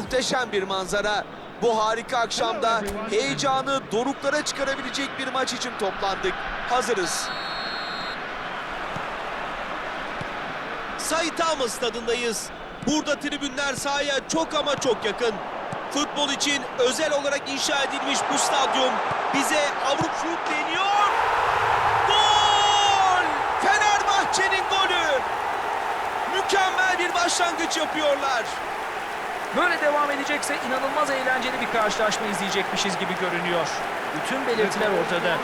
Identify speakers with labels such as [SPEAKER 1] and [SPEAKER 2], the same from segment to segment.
[SPEAKER 1] Muhteşem bir manzara. Bu harika akşamda heyecanı doruklara çıkarabilecek bir maç için toplandık. Hazırız. Saitama stadındayız. Burada tribünler sahaya çok ama çok yakın. Futbol için özel olarak inşa edilmiş bu stadyum bize Avrupa deniyor. Gol! Fenerbahçe'nin golü. Mükemmel bir başlangıç yapıyorlar.
[SPEAKER 2] Böyle devam edecekse inanılmaz eğlenceli bir karşılaşma izleyecekmişiz gibi görünüyor. Bütün belirtiler ortada.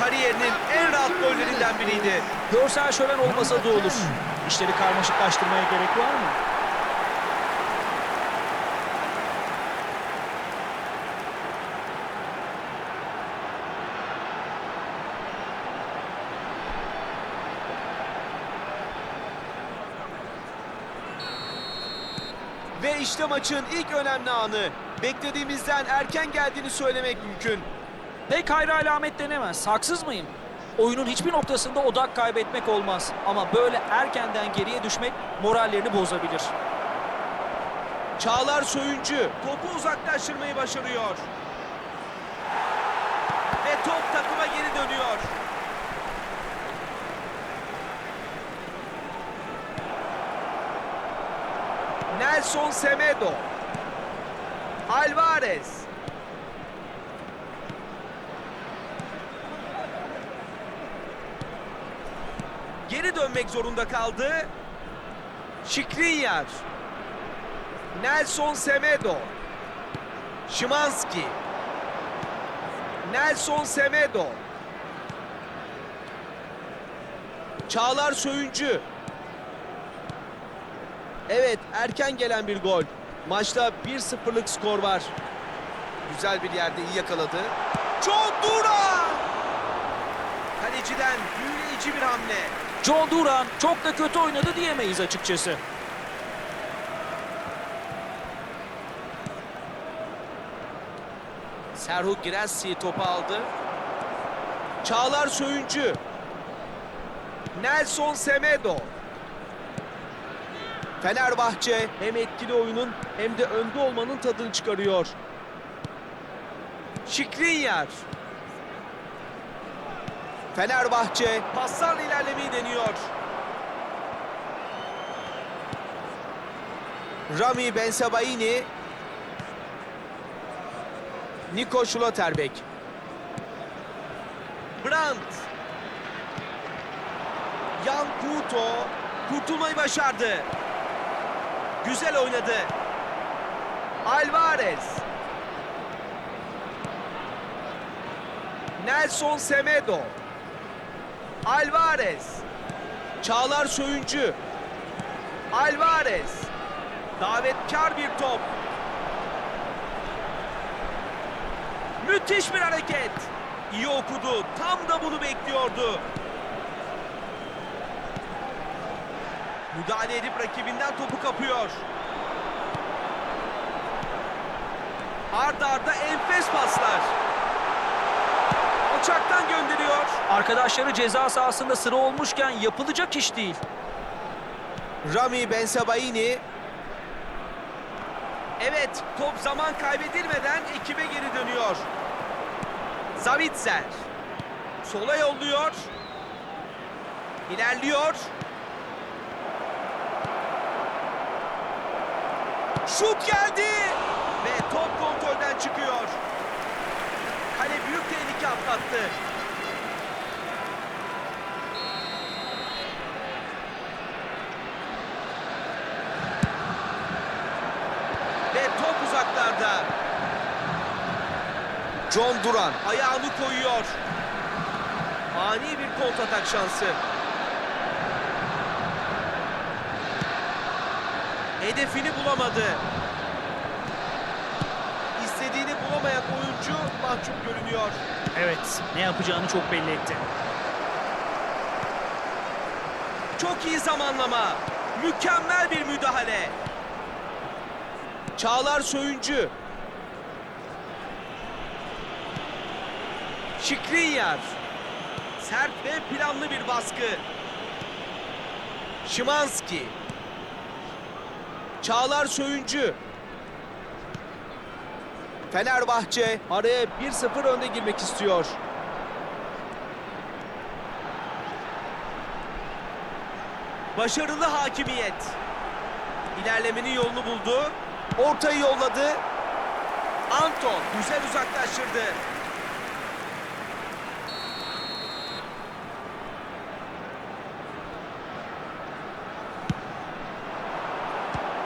[SPEAKER 1] Kariyerinin en rahat gollerinden biriydi.
[SPEAKER 2] Görsel şölen olmasa da olur. İşleri karmaşıklaştırmaya gerek var mı?
[SPEAKER 1] Ve işte maçın ilk önemli anı. Beklediğimizden erken geldiğini söylemek mümkün.
[SPEAKER 2] Pek hayra alamet denemez. Haksız mıyım? Oyunun hiçbir noktasında odak kaybetmek olmaz. Ama böyle erkenden geriye düşmek morallerini bozabilir.
[SPEAKER 1] Çağlar Söyüncü topu uzaklaştırmayı başarıyor. Ve top takıma geri dönüyor. Nelson Semedo. Alvarez. Geri dönmek zorunda kaldı. Şikrinyar. Nelson Semedo. Şimanski. Nelson Semedo. Çağlar Söyüncü. Evet, erken gelen bir gol. Maçta 1-0'lık skor var. Güzel bir yerde iyi yakaladı. John Duran! Kaleciden büyüleyici bir hamle.
[SPEAKER 2] John Duran çok da kötü oynadı diyemeyiz açıkçası.
[SPEAKER 1] Serhu Girassi topu aldı. Çağlar Söyüncü. Nelson Semedo. Fenerbahçe hem etkili oyunun hem de önde olmanın tadını çıkarıyor. Şikrinyar. Fenerbahçe paslarla ilerlemeyi deniyor. Rami Bensebaini Niko Schlotterbeck. Brandt. Jan Kuto kurtulmayı başardı. Güzel oynadı. Alvarez. Nelson Semedo. Alvarez. Çağlar Söyüncü. Alvarez. Davetkar bir top. Müthiş bir hareket. İyi okudu. Tam da bunu bekliyordu. Müdahale edip rakibinden topu kapıyor. Arda arda enfes paslar. Alçaktan gönderiyor.
[SPEAKER 2] Arkadaşları ceza sahasında sıra olmuşken yapılacak iş değil.
[SPEAKER 1] Rami Bensebaini. Evet, top zaman kaybedilmeden ekibe geri dönüyor. Zavitzer. Sola yolluyor. İlerliyor. Şut geldi. Ve top kontrolden çıkıyor. Kale büyük tehlike atlattı. Ve top uzaklarda. John Duran ayağını koyuyor. Ani bir kontratak şansı. Hedefini bulamadı. İstediğini bulamayan oyuncu mahcup görünüyor.
[SPEAKER 2] Evet, ne yapacağını çok belli etti.
[SPEAKER 1] Çok iyi zamanlama. Mükemmel bir müdahale. Çağlar Söyüncü. Şikrinyar. Sert ve planlı bir baskı. Şimanski. Çağlar Söyüncü. Fenerbahçe araya 1-0 önde girmek istiyor. Başarılı hakimiyet. İlerlemenin yolunu buldu. Ortayı yolladı. Anton güzel uzaklaştırdı.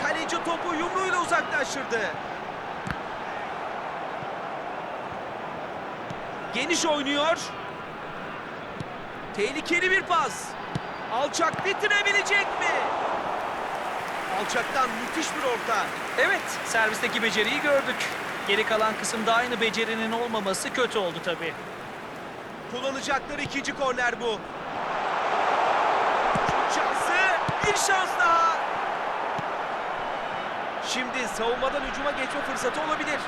[SPEAKER 1] Kaleci topu uzaklaştırdı. Geniş oynuyor. Tehlikeli bir pas. Alçak bitirebilecek mi? Alçaktan müthiş bir orta.
[SPEAKER 2] Evet, servisteki beceriyi gördük. Geri kalan kısımda aynı becerinin olmaması kötü oldu tabii.
[SPEAKER 1] Kullanacakları ikinci korner bu. Şansı, bir şans daha. Şimdi savunmadan hücuma geçme fırsatı olabilir.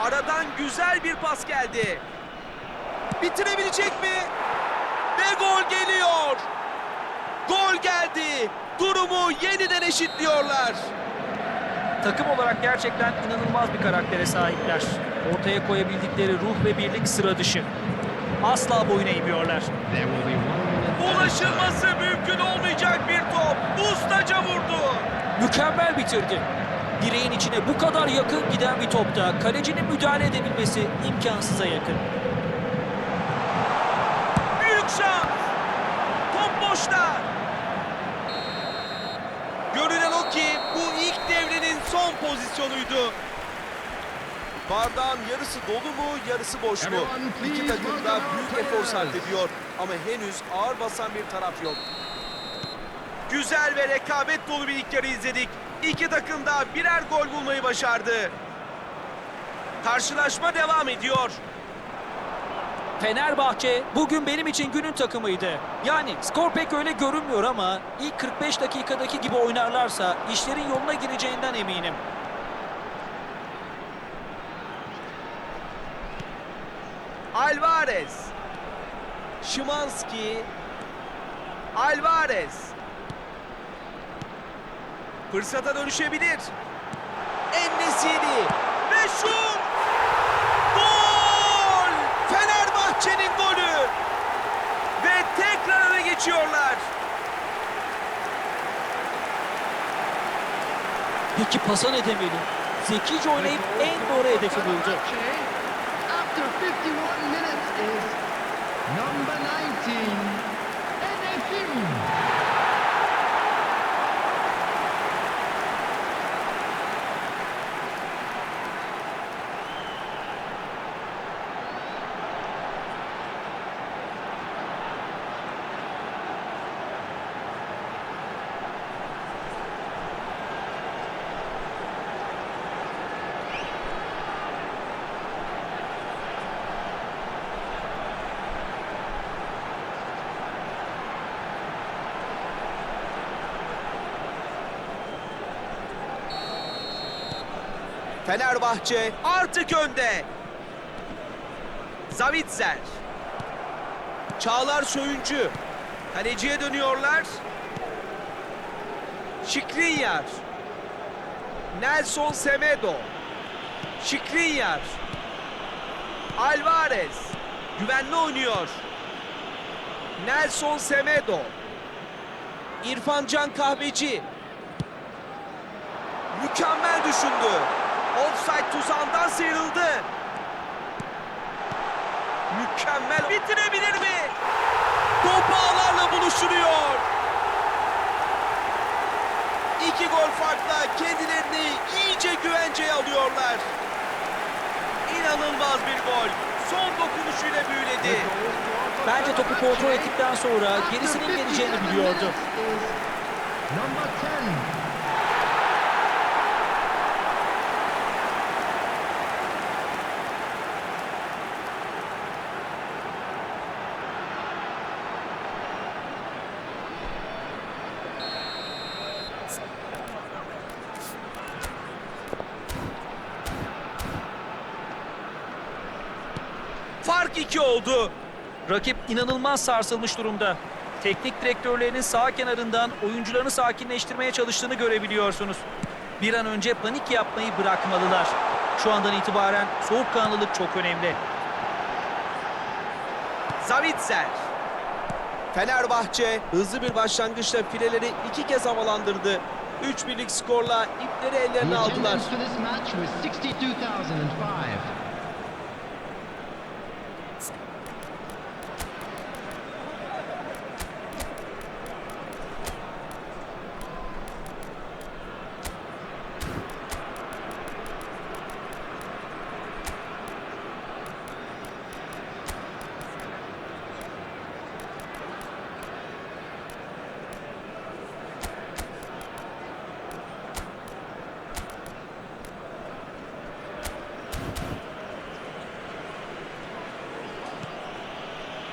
[SPEAKER 1] Aradan güzel bir pas geldi. Bitirebilecek mi? Ve gol geliyor. Gol geldi. Durumu yeniden eşitliyorlar.
[SPEAKER 2] Takım olarak gerçekten inanılmaz bir karaktere sahipler. Ortaya koyabildikleri ruh ve birlik sıra dışı. Asla boyun eğmiyorlar.
[SPEAKER 1] Ulaşılması mümkün olmayacak bir top. Ustaca vurdu.
[SPEAKER 2] Mükemmel bitirdi. Direğin içine bu kadar yakın giden bir topta kalecinin müdahale edebilmesi imkansıza yakın.
[SPEAKER 1] Büyük şans. Top boşta. Görünen o ki bu ilk devrenin son pozisyonuydu. Bardağın yarısı dolu mu, yarısı boş mu? İki takım da büyük efor sarf ediyor ama henüz ağır basan bir taraf yok. Güzel ve rekabet dolu bir ilk yarı izledik. İki takım da birer gol bulmayı başardı. Karşılaşma devam ediyor.
[SPEAKER 2] Fenerbahçe bugün benim için günün takımıydı. Yani skor pek öyle görünmüyor ama ilk 45 dakikadaki gibi oynarlarsa işlerin yoluna gireceğinden eminim.
[SPEAKER 1] Alvarez. Şimanski. Alvarez. Fırsata dönüşebilir. Ennesiri. Ve şut! Gol! Fenerbahçe'nin golü! Ve tekrar öne geçiyorlar.
[SPEAKER 2] Peki pasa ne demeli? Zekice oynayıp en doğru hedefi buldu.
[SPEAKER 3] After 51 minutes is number 19,
[SPEAKER 1] Fenerbahçe artık önde. Zavitzer. Çağlar Söyüncü. Kaleciye dönüyorlar. Şikrinyar. Nelson Semedo. Şikrinyar. Alvarez. Güvenli oynuyor. Nelson Semedo. İrfan Can Kahveci. Mükemmel düşündü. Offside tuzağından sıyrıldı. Mükemmel. Bitirebilir mi? Top ağlarla buluşturuyor. İki gol farkla kendilerini iyice güvenceye alıyorlar. İnanılmaz bir gol. Son dokunuşuyla büyüledi.
[SPEAKER 2] Bence topu kontrol ettikten sonra gerisinin geleceğini biliyordu.
[SPEAKER 3] Number 10,
[SPEAKER 1] Fark iki oldu.
[SPEAKER 2] Rakip inanılmaz sarsılmış durumda. Teknik direktörlerinin sağ kenarından oyuncularını sakinleştirmeye çalıştığını görebiliyorsunuz. Bir an önce panik yapmayı bırakmalılar. Şu andan itibaren soğukkanlılık çok önemli.
[SPEAKER 1] Zavitzer. Fenerbahçe hızlı bir başlangıçla fileleri iki kez havalandırdı. 3 birlik skorla ipleri ellerine aldılar.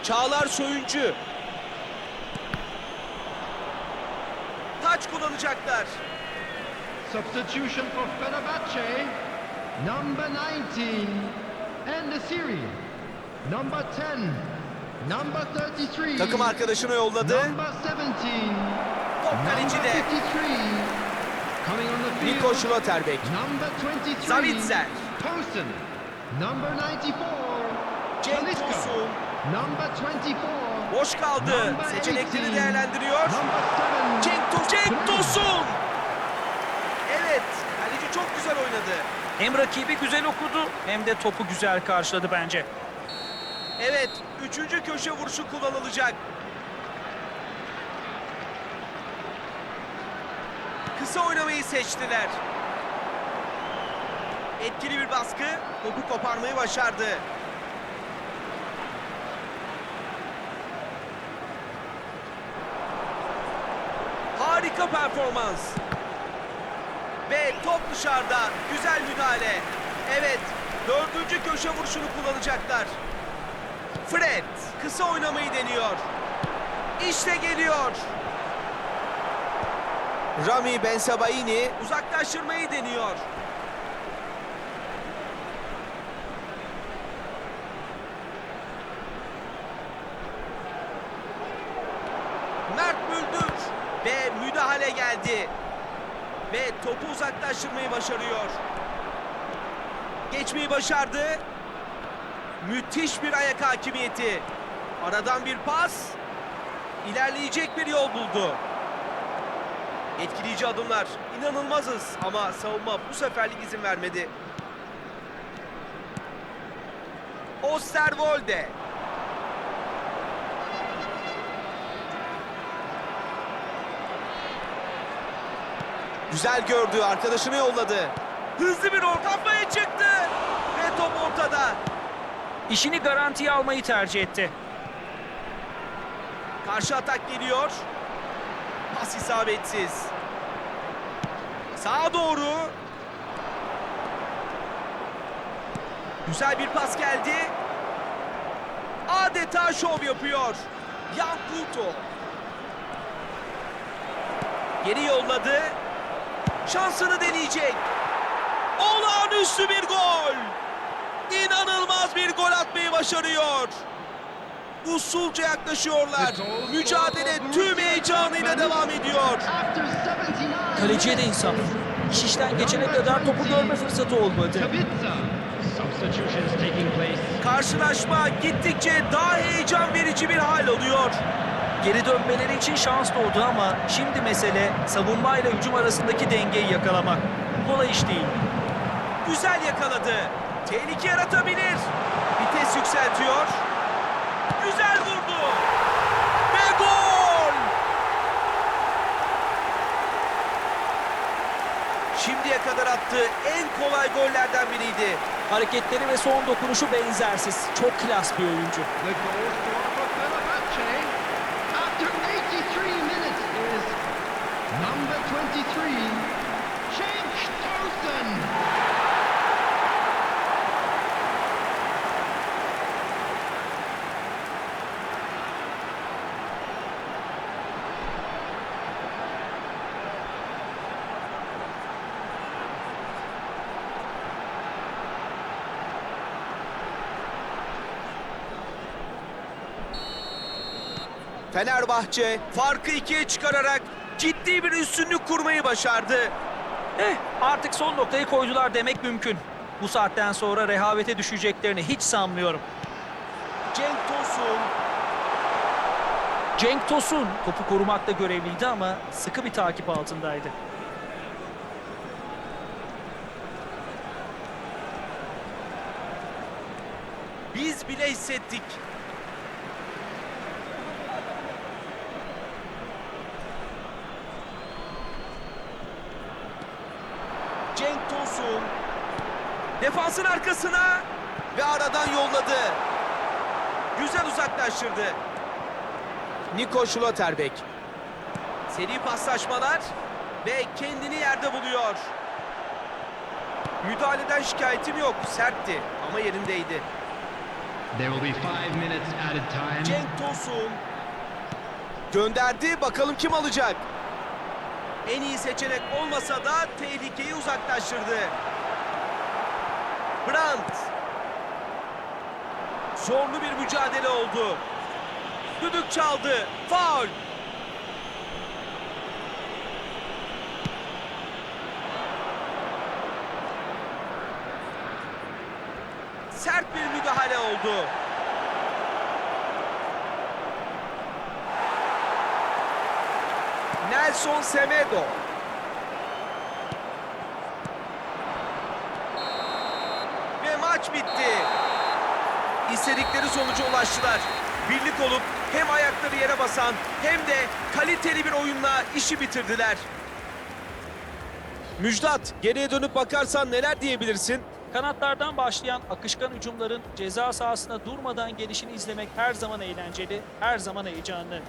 [SPEAKER 1] Çağlar Söyüncü. Taç kullanacaklar.
[SPEAKER 3] Substitution for Fenerbahce, number 19, and the series, number 10, number 33,
[SPEAKER 1] Takım arkadaşını yolladı.
[SPEAKER 3] number 17,
[SPEAKER 1] Top
[SPEAKER 3] number
[SPEAKER 1] kalecide.
[SPEAKER 3] 53, coming on the field,
[SPEAKER 1] Nico Schlotterbeck.
[SPEAKER 3] number 23,
[SPEAKER 1] Zavitzer.
[SPEAKER 3] Tosin, number 94,
[SPEAKER 1] Cenk Tosun.
[SPEAKER 3] Number 24,
[SPEAKER 1] Boş kaldı. Seçenekleri
[SPEAKER 3] 18,
[SPEAKER 1] değerlendiriyor.
[SPEAKER 3] number 7,
[SPEAKER 1] Cenk, Tosun. Cenk Tosun. Evet. Kaleci çok güzel oynadı.
[SPEAKER 2] Hem rakibi güzel okudu hem de topu güzel karşıladı bence.
[SPEAKER 1] Evet. Üçüncü köşe vuruşu kullanılacak. Kısa oynamayı seçtiler. Etkili bir baskı. Topu koparmayı başardı. Harika performans. Ve top dışarıda. Güzel müdahale. Evet. Dördüncü köşe vuruşunu kullanacaklar. Fred kısa oynamayı deniyor. İşte geliyor. Rami Bensabaini uzaklaştırmayı deniyor. Mert Müldür ve müdahale geldi. Ve topu uzaklaştırmayı başarıyor. Geçmeyi başardı. Müthiş bir ayak hakimiyeti. Aradan bir pas. İlerleyecek bir yol buldu. Etkileyici adımlar. İnanılmazız ama savunma bu seferlik izin vermedi. Osterwolde. Güzel gördü. Arkadaşını yolladı. Hızlı bir orta kafaya çıktı. Ve top ortada.
[SPEAKER 2] İşini garantiye almayı tercih etti.
[SPEAKER 1] Karşı atak geliyor. Pas isabetsiz. Sağa doğru. Güzel bir pas geldi. Adeta şov yapıyor. Yan. Geri yolladı. Şansını deneyecek. Olağanüstü bir gol. İnanılmaz bir gol atmayı başarıyor. Usulca yaklaşıyorlar. Mücadele tüm heyecanıyla devam ediyor.
[SPEAKER 3] after 79
[SPEAKER 2] Kaleciye de insaf. İş işten geçene kadar topu görme fırsatı olmadı.
[SPEAKER 1] Karşılaşma gittikçe daha heyecan verici bir hal alıyor.
[SPEAKER 2] Geri dönmeleri için şans doğdu ama şimdi mesele savunmayla hücum arasındaki dengeyi yakalamak. Kolay iş değil.
[SPEAKER 1] Güzel yakaladı. Tehlike yaratabilir. Vites yükseltiyor. Güzel vurdu. Ve gol! Şimdiye kadar attığı en kolay gollerden biriydi.
[SPEAKER 2] Hareketleri ve son dokunuşu benzersiz. Çok klas bir oyuncu.
[SPEAKER 1] Fenerbahçe farkı ikiye çıkararak ciddi bir üstünlük kurmayı başardı.
[SPEAKER 2] Eh artık son noktayı koydular demek mümkün. Bu saatten sonra rehavete düşeceklerini hiç sanmıyorum.
[SPEAKER 1] Cenk Tosun
[SPEAKER 2] Cenk Tosun topu korumakta görevliydi ama sıkı bir takip altındaydı.
[SPEAKER 1] biz bile hissettik. Cenk Tosun defansın arkasına ve aradan yolladı. Güzel uzaklaştırdı. Niko Schlotterbeck. Seri paslaşmalar ve kendini yerde buluyor. Müdahaleden şikayetim yok. Sertti ama yerindeydi.
[SPEAKER 3] There will be five minutes added time.
[SPEAKER 1] Cenk Tosun gönderdi. Bakalım kim alacak? En iyi seçenek olmasa da tehlikeyi uzaklaştırdı. Brandt. Zorlu bir mücadele oldu. Düdük çaldı. Faul. Sert bir müdahale oldu. Nelson Semedo. Ve maç bitti. İstedikleri sonuca ulaştılar. Birlik olup hem ayakları yere basan hem de kaliteli bir oyunla işi bitirdiler. Müjdat, geriye dönüp bakarsan neler diyebilirsin?
[SPEAKER 2] Kanatlardan başlayan akışkan hücumların ceza sahasına durmadan gelişini izlemek her zaman eğlenceli, her zaman heyecanlı.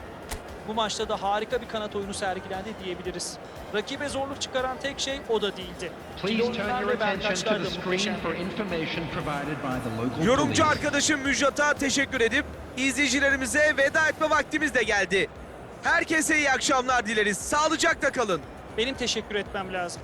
[SPEAKER 2] Bu maçta da harika bir kanat oyunu sergilendi diyebiliriz. Rakibe zorluk çıkaran tek şey o da değildi.
[SPEAKER 3] Please turn
[SPEAKER 2] Oyuncular
[SPEAKER 3] your
[SPEAKER 2] ve
[SPEAKER 3] attention
[SPEAKER 2] verkaçlar
[SPEAKER 3] to
[SPEAKER 2] da
[SPEAKER 3] the screen
[SPEAKER 2] muhteşemdi.
[SPEAKER 3] for information provided by the local
[SPEAKER 1] Yorumcu arkadaşım Müjdat'a teşekkür edip izleyicilerimize veda etme vaktimiz de geldi. Herkese iyi akşamlar dileriz. Sağlıcakla kalın.
[SPEAKER 2] Benim teşekkür etmem lazım.